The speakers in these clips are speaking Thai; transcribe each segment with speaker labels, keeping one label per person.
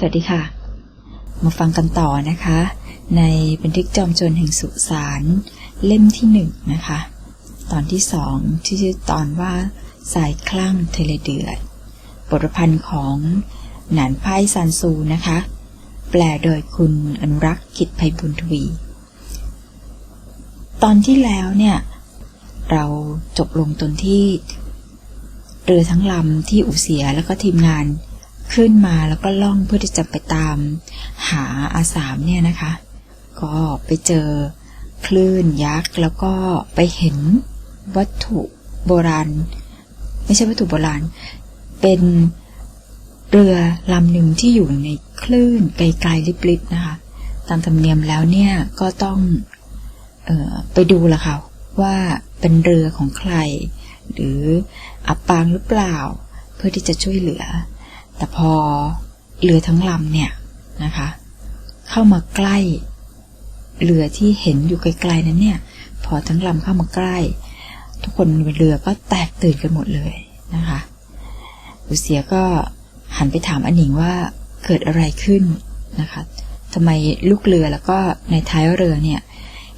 Speaker 1: สวัสดีค่ะ มาฟังกันต่อนะคะ ในบันทึกจอมโจรแห่งสุสานเล่มที่หนึ่งนะคะ ตอนที่สองที่ชื่อตอนว่าสายคลั่งเทเลเดือด บทพันธ์ของหนานไพ่ซันซูนะคะ แปลโดยคุณอนุรักษ์กิจไพบุญทวี ตอนที่แล้วเนี่ย เราจบลงตรงที่ เรือทั้งลำที่อุเสียแล้วก็ทีมงาน ขึ้นมาแล้วก็ล่องเพื่อที่จะไปตามหาอาสามเนี่ยนะคะ ก็ไปเจอคลื่นยักษ์แล้วก็ไปเห็นวัตถุโบราณ ไม่ใช่วัตถุโบราณ เป็นเรือลำหนึ่งที่อยู่ในคลื่นไกลๆลิบๆนะคะ ตามธรรมเนียมแล้วเนี่ยก็ต้องออไปดูละค่ะว่าเป็นเรือของใคร หรืออับปางหรือเปล่า เพื่อที่จะช่วยเหลือ แต่พอเรือทั้งลำเนี่ยนะคะ เข้ามาใกล้เรือที่เห็นอยู่ไกลๆนั้นเนี่ย พอทั้งลำเข้ามาใกล้ ทุกคนบนเรือก็แตกตื่นกันหมดเลยนะคะอุเสียก็หันไปถามอนิงว่าเกิดอะไรขึ้นนะคะทำไมลูกเรือแล้วก็ในท้ายเรือเนี่ย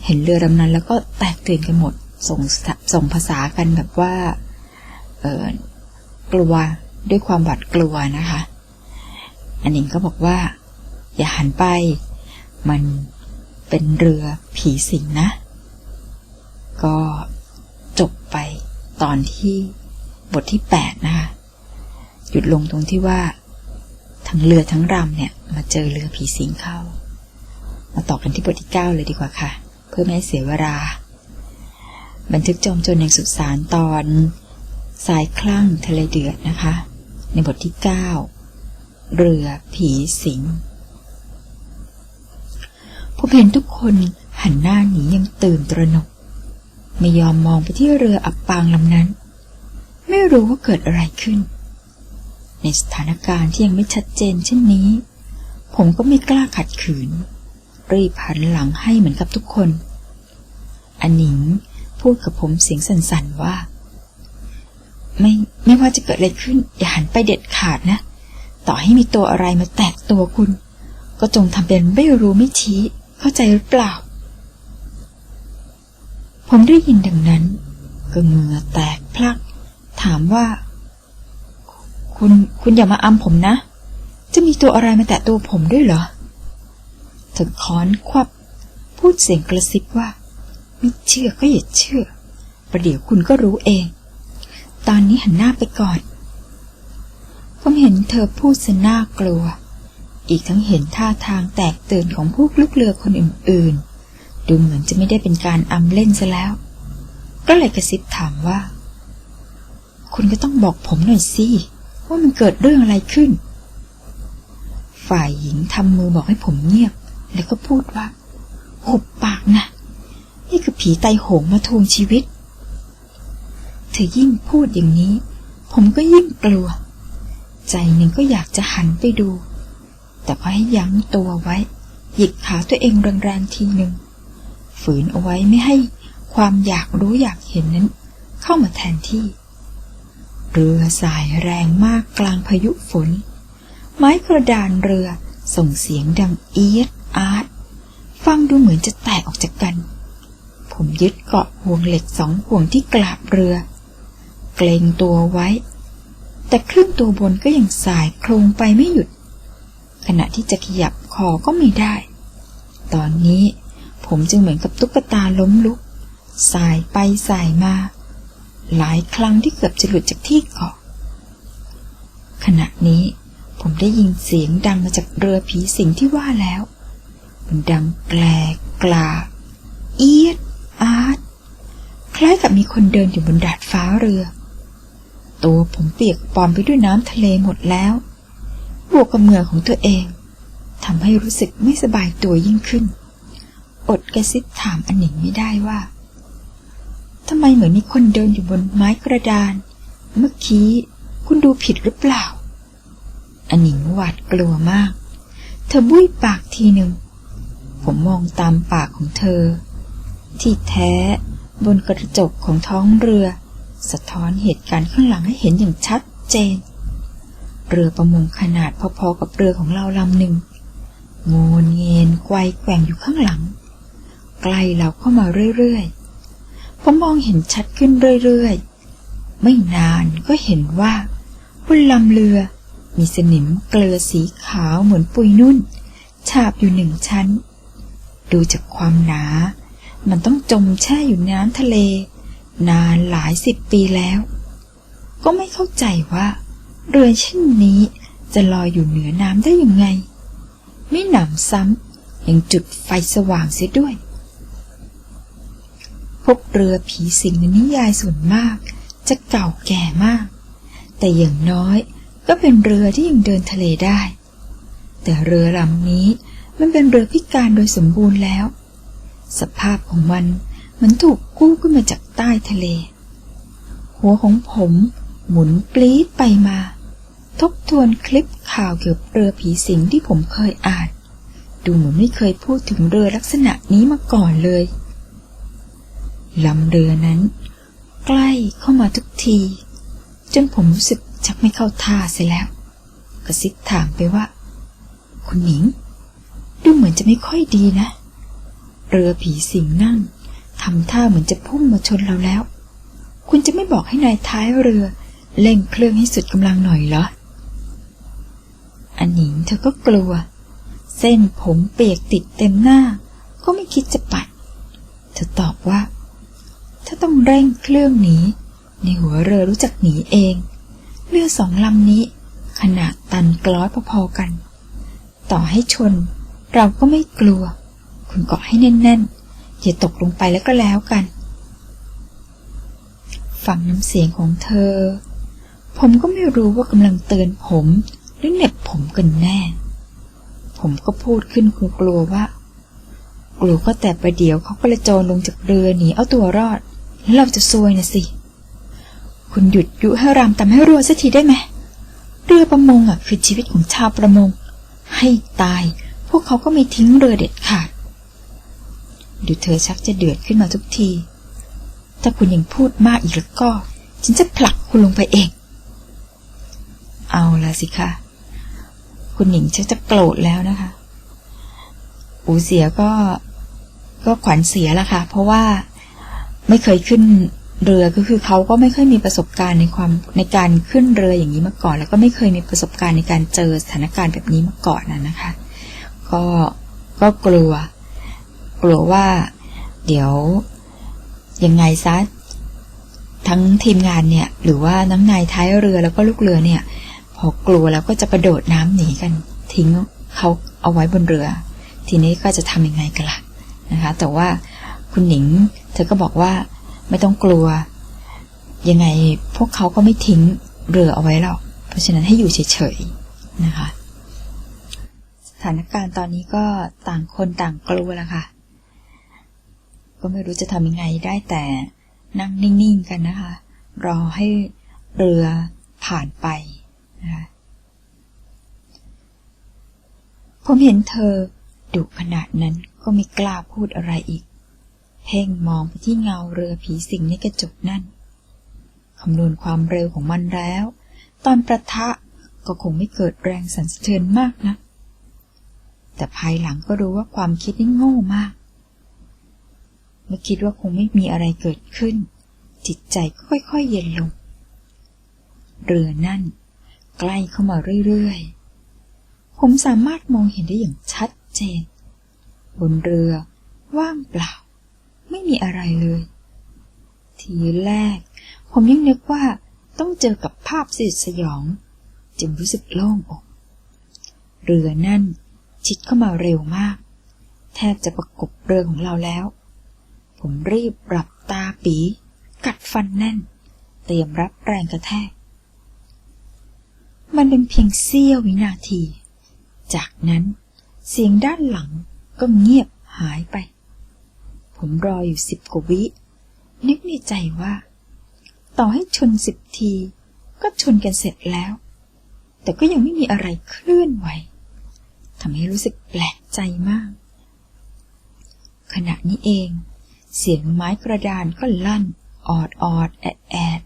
Speaker 1: เห็นเรือลำนั้นแล้วก็แตกตื่นกันหมดส่งส่งภาษากันแบบว่า เออกลัว ด้วยความหวาดกลัวนะคะ อันนิงก็บอกว่า อย่าหันไป มันเป็นเรือผีสิงนะ ก็จบไปตอนที่บทที่แปดนะคะ หยุดลงตรงที่ว่าทั้งเรือทั้งรำเนี่ย มาเจอเรือผีสิงเข้า มาต่อกันที่บทที่เก้าเลยดีกว่าค่ะ เพื่อไม่ให้เสียเวลา บันทึกจอมโจรแห่งสุสานตอนสายคลั่งทะเลเดือดนะคะ ในบทที่เก้าเรือผีสิงผมเห็นทุกคนหันหน้าหนียังตื่นตระหนก ไม่ยอมมองไปที่เรืออับปางลำนั้น ไม่รู้ว่าเกิดอะไรขึ้น ในสถานการณ์ที่ยังไม่ชัดเจนเช่นนี้ ผมก็ไม่กล้าขัดขืน รีบหันหลังให้เหมือนกับทุกคน อันหนิงพูดกับผมเสียงสั่นๆว่า ไม่ไม่ว่าจะเกิดอะไรขึ้น อย่าหันไปเด็ดขาดนะ ต่อให้มีตัวอะไรมาแตกตัวคุณ ก็จงทำเป็นไม่รู้ไม่ชี้ เข้าใจหรือเปล่า ผมได้ยินดังนั้น ก็เหงื่อแตกพลัก ถามว่า คุณคุณอย่ามาอำผมนะ จะมีตัวอะไรมาแตะตัวผมด้วยเหรอถึงค้อนควับ พูดเสียงกระซิบว่า ไม่เชื่อก็อย่าเชื่อ ประเดี๋ยวคุณก็รู้เอง ตอนนี้หันหน้าไปก่อน ผมเห็นเธอพูดเสน่ากลัว อีกทั้งเห็นท่าทางแตกตื่นของพวกลูกเรือคนอื่นๆ ดูเหมือนจะไม่ได้เป็นการอำเล่นซะแล้ว ก็เลยกระซิบถามว่า คุณก็ต้องบอกผมหน่อยสิ ว่ามันเกิดเรื่องอะไรขึ้น ฝ่ายหญิงทำมือบอกให้ผมเงียบ แล้วก็พูดว่า หุบปากนะ นี่คือผีไตโหงมาทวงชีวิต เธอยิ่งพูดอย่างนี้ ผมก็ยิ่งกลัว ใจหนึ่งก็อยากจะหันไปดู แต่ก็ให้ยั้งตัวไว้ หยิกขาตัวเองแรงๆทีหนึ่ง ฝืนเอาไว้ไม่ให้ความอยากรู้อยากเห็นนั้น เข้ามาแทนที่ เรือสายแรงมากกลางพายุฝน ไม้กระดานเรือส่งเสียงดังเอียดอาร์ตฟังดูเหมือนจะแตกออกจากกัน ผมยึดเกาะห่วงเหล็กสองห่วงที่กลาบเรือ เกรงตัวไว้ แต่ครึ่งตัวบนก็ยังสายโครงไปไม่หยุด ขณะที่จะขยับคอก็ไม่ได้ ตอนนี้ผมจึงเหมือนกับตุ๊กตาล้มลุก สายไปสายมา หลายครั้งที่เกือบจะหลุดจากที่เกาะ ขณะนี้ผมได้ยินเสียงดังมาจากเรือผีสิงที่ว่าแล้ว มันดังแกลกลา เอียดอาร์ตคล้ายกับมีคนเดินอยู่บนดาดฟ้าเรือ ตัวผมเปียกปอนไปด้วยน้ำทะเลหมดแล้ว บวกกับเหงื่อของตัวเองทำให้รู้สึกไม่สบายตัวยิ่งขึ้น อดกระซิบถามอันหนึ่งไม่ได้ว่าทำไมเหมือนมีคนเดินอยู่บนไม้กระดาน เมื่อกี้คุณดูผิดหรือเปล่า อันหนิงหวาดกลัวมาก เธอบุ้ยปากทีหนึ่ง ผมมองตามปากของเธอ ที่แท้บนกระจกของท้องเรือ สะท้อนเหตุการณ์ข้างหลังให้เห็นอย่างชัดเจน เรือประมงขนาดพอๆกับเรือของเราลำหนึ่งโงนเงินไกวแกว่งอยู่ข้างหลัง ใกล้เราเข้ามาเรื่อยๆ ผมมองเห็นชัดขึ้นเรื่อยๆ ไม่นานก็เห็นว่าบนลำเรือมีสนิมเกลือสีขาวเหมือนปุยนุ่น ฉาบอยู่หนึ่งชั้น ดูจากความหนา มันต้องจมแช่อยู่น้ำทะเล นานหลายสิบปีแล้ว ก็ไม่เข้าใจว่า เรือเช่นนี้จะลอยอยู่เหนือน้ำได้ยังไง ไม่หนำซ้ำยังจุดไฟสว่างเสียด้วย พวกเรือผีสิงในนิยายส่วนมากจะเก่าแก่มาก แต่อย่างน้อยก็เป็นเรือที่ยังเดินทะเลได้ แต่เรือลำนี้มันเป็นเรือพิการโดยสมบูรณ์แล้ว สภาพของมัน มันถูกกู้ขึ้นมาจากใต้ทะเล หัวของผมหมุนปลีดไปมา ทบทวนคลิปข่าวเกี่ยวกับเรือผีสิงที่ผมเคยอ่าน ดูเหมือนไม่เคยพูดถึงเรือลักษณะนี้มาก่อนเลยลำเรือนั้น ใกล้เข้ามาทุกที จนผมรู้สึกชักไม่เข้าท่าเสียแล้ว กระซิบถามไปว่า คุณหนิง ดูเหมือนจะไม่ค่อยดีนะ เรือผีสิงนั่ง ทำท่าเหมือนจะพุ่งมาชนเราแล้ว คุณจะไม่บอกให้นายท้ายเรือเร่งเครื่องให้สุดกำลังหน่อยเหรอ อันหนิงเธอก็กลัว เส้นผมเปียกติดเต็มหน้า ก็ไม่คิดจะปัด เธอตอบว่า ถ้าต้องเร่งเครื่องหนี ในหัวเรือรู้จักหนีเอง เรือสองลำนี้ ขนาดตันกล้อยพอๆกัน ต่อให้ชน เราก็ไม่กลัว คุณเกาะให้แน่นๆ อย่าตกลงไปแล้วก็แล้วกัน ฟังน้ำเสียงของเธอ ผมก็ไม่รู้ว่ากำลังเตือนผม หรือเหน็บผมกันแน่ ผมก็พูดขึ้นกลัวๆว่า กลัวก็แต่ประเดี๋ยวเขาก็ระโจนลงจากเรือหนีเอาตัวรอด แล้วเราจะซวยนะสิ คุณหยุดยุให้รามทำให้รัวสักทีได้ไหมเรือประมงอะคือชีวิตของชาวประมง ให้ตาย พวกเขาก็ไม่ทิ้งเรือเด็ดขาด ดูเธอชักจะเดือดขึ้นมาทุกที ถ้าคุณยังพูดมากอีกแล้วก็ ฉันจะผลักคุณลงไปเอง เอาละสิคะคุณหนิงชักจะโกรธแล้วนะคะ อูเสียก็ก็ขวัญเสียละค่ะ เพราะว่าไม่เคยขึ้นเรือก็คือเขาก็ไม่เคยมีประสบการณ์ในความในการขึ้นเรืออย่างนี้มาก่อน แล้วก็ไม่เคยมีประสบการณ์ในการเจอสถานการณ์แบบนี้มาก่อนนะนะคะ ก็ก็กลัว กลัวว่า เดี๋ยวยังไงซะทั้งทีมงานเนี่ย หรือว่าน้ำนายท้ายเรือแล้วก็ลูกเรือเนี่ย พอกลัวแล้วก็จะกระโดดน้ำหนีกัน ทิ้งเขาเอาไว้บนเรือ ทีนี้ก็จะทำยังไงกันล่ะนะคะ แต่ว่าคุณหนิง เธอก็บอกว่าไม่ต้องกลัว ยังไงพวกเขาก็ไม่ทิ้งเรือเอาไว้หรอก เพราะฉะนั้นให้อยู่เฉยๆนะคะ สถานการณ์ตอนนี้ก็ต่างคนต่างกลัวแล้วค่ะ ก็ไม่รู้จะทำยังไงได้แต่นั่งนิ่งๆกันนะคะ รอให้เรือผ่านไปนะคะผมเห็นเธอดุขนาดนั้นก็ไม่กล้าพูดอะไรอีก เพ่งมองไปที่เงาเรือผีสิงในกระจกนั่นคำนวณความเร็วของมันแล้ว ตอนประทะก็คงไม่เกิดแรงสั่นสะเทือนมากนะ แต่ภายหลังก็รู้ว่าความคิดนี่โง่มาก เมื่อคิดว่าคงไม่มีอะไรเกิดขึ้น จิตใจก็ค่อยๆเย็นลง เรือนั่น ใกล้เข้ามาเรื่อยๆ ผมสามารถมองเห็นได้อย่างชัดเจน บนเรือว่างเปล่า ไม่มีอะไรเลย ทีแรก ผมยังนึกว่าต้องเจอกับภาพสยดสยอง จึงรู้สึกโล่งอก เรือนั่นชิดเข้ามาเร็วมาก แทบจะประกบเรือของเราแล้ว ผมรีบปรับตาปี กัดฟันแน่น เตรียมรับแรงกระแทก มันเป็นเพียงเสี้ยววินาที จากนั้นเสียงด้านหลังก็เงียบหายไป ผมรออยู่สิบกว่าวิ นึกในใจว่า ต่อให้ชนสิบที ก็ชนกันเสร็จแล้ว แต่ก็ยังไม่มีอะไรเคลื่อนไหวทำให้รู้สึกแปลกใจมาก ขณะนี้เอง เสียงไม้กระดานก็ลั่น ออดออดแอดแอด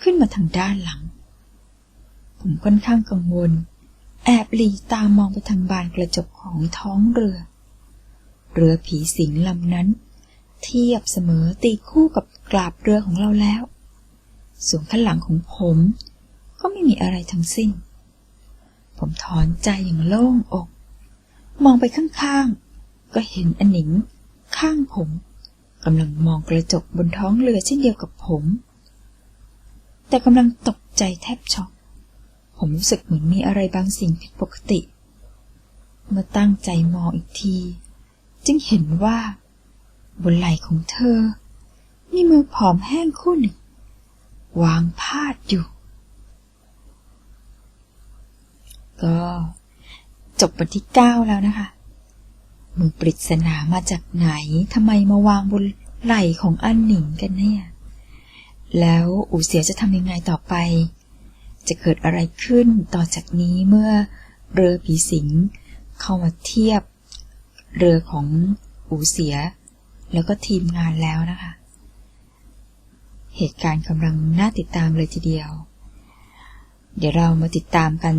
Speaker 1: ขึ้นมาทางด้านหลัง ผมค่อนข้างกังวล แอบหลีตามองไปทางบานกระจกของท้องเรือ เรือผีสิงลำนั้น เทียบเสมอตีคู่กับกราบเรือของเราแล้ว ส่วนข้างหลังของผม ก็ไม่มีอะไรทั้งสิ้น ผมถอนใจอย่างโล่งอก มองไปข้างๆ ก็เห็นอนหนิงข้างผมำลังมองกระจกบนท้องเรือเช่นเดียวกับผม แต่กำลังตกใจแทบช็อก ผมรู้สึกเหมือนมีอะไรบางสิ่งผิดปกติ เมื่อตั้งใจมองอีกที จึงเห็นว่า บนไหล่ของเธอ มีมือผอมแห้งคู่หนึ่ง วางพาดอยู่ ก็ จบบทที่เก้าแล้วนะคะ มือปริศนามาจากไหนทำไมมาวางบนไหล่ของอันหนิงกันเนี่ย แล้วอูเสียจะทำยังไงต่อไป จะเกิดอะไรขึ้นต่อจากนี้เมื่อเรือผีสิงเข้ามาเทียบ เรือของอูเสีย แล้วก็ทีมงานแล้วนะคะ เหตุการณ์กำลังน่าติดตามเลยทีเดียว เดี๋ยวเรามาติดตามกัน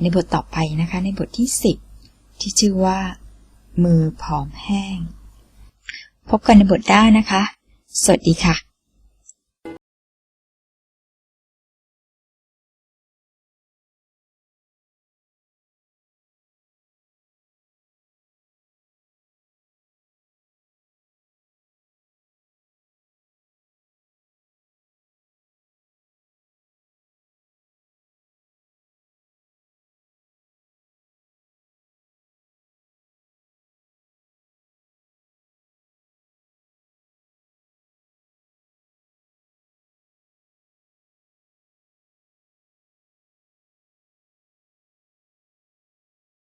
Speaker 1: ในบทต่อไปนะคะ ในบทที่ 10 ที่ชื่อว่า มือผอมแห้ง พบกันในบทหน้านะคะ สวัสดีค่ะ